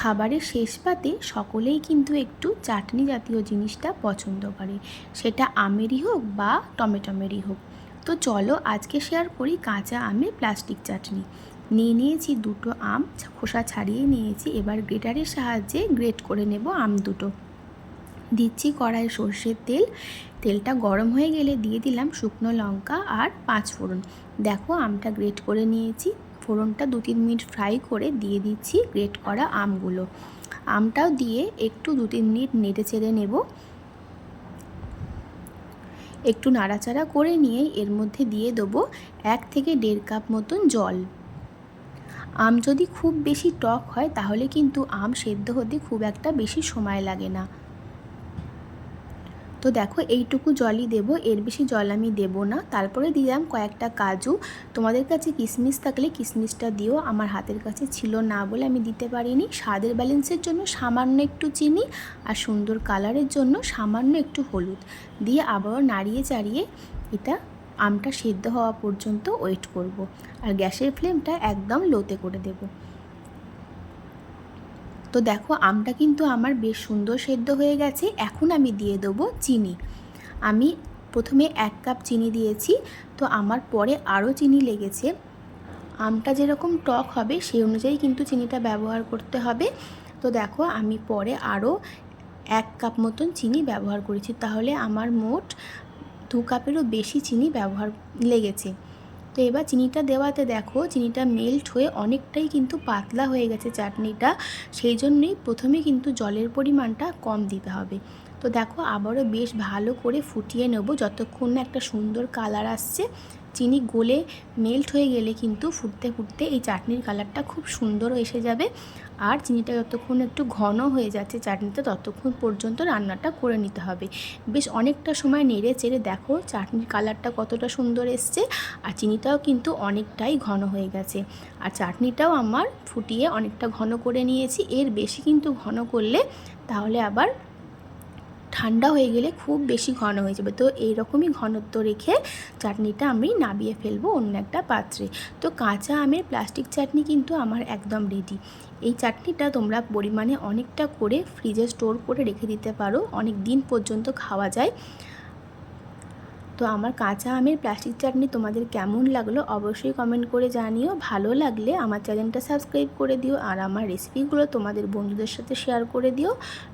খাবারের শেষ পাতে সকলেই কিন্তু একটু চাটনি জাতীয় জিনিসটা পছন্দ করে। সেটা আমেরই হোক বা টমেটোমেরই হোক। তো চলো আজকে শেয়ার করি কাঁচা আমের প্লাস্টিক চাটনি। নিয়ে নিয়েছি দুটো আম, খোসা ছাড়িয়ে নিয়েছি, এবার গ্রেটারের সাহায্যে গ্রেট করে নেব আম দুটো। দিচ্ছি কড়াই সর্ষের তেল। তেলটা গরম হয়ে গেলে দিয়ে দিলাম শুকনো লঙ্কা আর পাঁচ ফোড়ন। দেখো আমটা গ্রেট করে নিয়েছি। ফোড়নটা দু তিন মিনিট ফ্রাই করে দিয়ে দিচ্ছি গ্রেট করা আমগুলো। আমটাও দিয়ে একটু দু তিন মিনিট নেড়ে চেড়ে নেব। একটু নাড়াচাড়া করে নিয়ে এর মধ্যে দিয়ে দেবো এক থেকে দেড় কাপ মতন জল। আম যদি খুব বেশি টক হয় তাহলে কিন্তু আম সেদ্ধ হতে খুব একটা বেশি সময় লাগে না। তো দেখো, এইটুকু জলই দেব, এর বেশি জল আমি দেব না। তারপরে দিলাম কয়েকটা কাজু। তোমাদের কাছে কিশমিশ থাকলে কিশমিশটা দিও, আমার হাতের কাছে ছিল না বলে আমি দিতে পারিনি। স্বাদের ব্যালেন্সের জন্য সামান্য একটু চিনি আর সুন্দর কালারের জন্য সামান্য একটু হলুদ। দিয়ে আবারও নাড়িয়ে চাড়িয়ে এটা আমটা সেদ্ধ হওয়া পর্যন্ত ওয়েট করব। আর গ্যাসের ফ্লেমটা একদম লোতে করে দেবো। তো দেখো, আমটা কিন্তু আমার বেশ সুন্দর সেদ্ধ হয়ে গেছে। এখন আমি দিয়ে দেবো চিনি। আমি প্রথমে এক কাপ চিনি দিয়েছি, তো আমার পরে আরও চিনি লেগেছে। আমটা যেরকম টক হবে, সেই অনুযায়ী কিন্তু চিনিটা ব্যবহার করতে হবে। তো দেখো, আমি পরে আরও এক কাপ মতন চিনি ব্যবহার করেছি। তাহলে আমার মোট দু কাপেরও বেশি চিনি ব্যবহার লেগেছে। তো এবার চিনিটা দেওয়াতে দেখো, চিনিটা মেল্ট হয়ে অনেকটাই কিন্তু পাতলা হয়ে গেছে চাটনিটা। সেই জন্যই প্রথমে কিন্তু জলের পরিমাণটা কম দিতে হবে। তো দেখো আবারও বেশ ভালো করে ফুটিয়ে নেব। যতক্ষণ না একটা সুন্দর কালার আসছে, চিনি গলে মেল্ট হয়ে গেলে কিন্তু ফুটতে ফুটতে এই চাটনির কালারটা খুব সুন্দর এসে যাবে। আর চিনিটা যতক্ষণ একটু ঘন হয়ে যাচ্ছে চাটনিতে, ততক্ষণ পর্যন্ত রান্নাটা করে নিতে হবে। বেশ অনেকটা সময় নেড়ে চেড়ে দেখো চাটনির কালারটা কতটা সুন্দর এসছে আর চিনিটাও কিন্তু অনেকটাই ঘন হয়ে গেছে। আর চাটনিটাও আমার ফুটিয়ে অনেকটা ঘন করে নিয়েছি। এর বেশি কিন্তু ঘন করলে তাহলে আবার ঠান্ডা হয়ে গেলে খুব বেশি ঘন হয়ে যাবে। তো এইরকমই ঘনত্ব রেখে চাটনিটা আমি নাবিয়ে ফেলব অন্য একটা পাত্রে। তো কাঁচা আমের প্লাস্টিক চাটনি কিন্তু আমার একদম রেডি এই চাটনিটা তোমরা পরিমাণে অনেকটা করে ফ্রিজে স্টোর করে রেখে দিতে পারো। অনেক দিন পর্যন্ত খাওয়া যায়। তো আমার কাঁচা আমের প্লাস্টিক চাটনি তোমাদের কেমন লাগল অবশ্যই কমেন্ট করে জানিও। ভালো লাগলে আমার চ্যানেলটা সাবস্ক্রাইব করে দিও আর আমার রেসিপিগুলো তোমাদের বন্ধুদের সাথে শেয়ার করে দিও।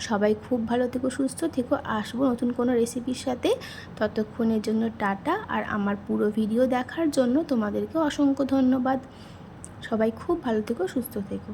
সবাই খুব ভালো থেকো, সুস্থ থেকো। আসব নতুন কোনো রেসিপির সাথে। ততক্ষণের জন্য টাটা আর আমার পুরো ভিডিও দেখার জন্য তোমাদেরকে অসংখ্য ধন্যবাদ। সবাই খুব ভালো থেকো, সুস্থ থেকো।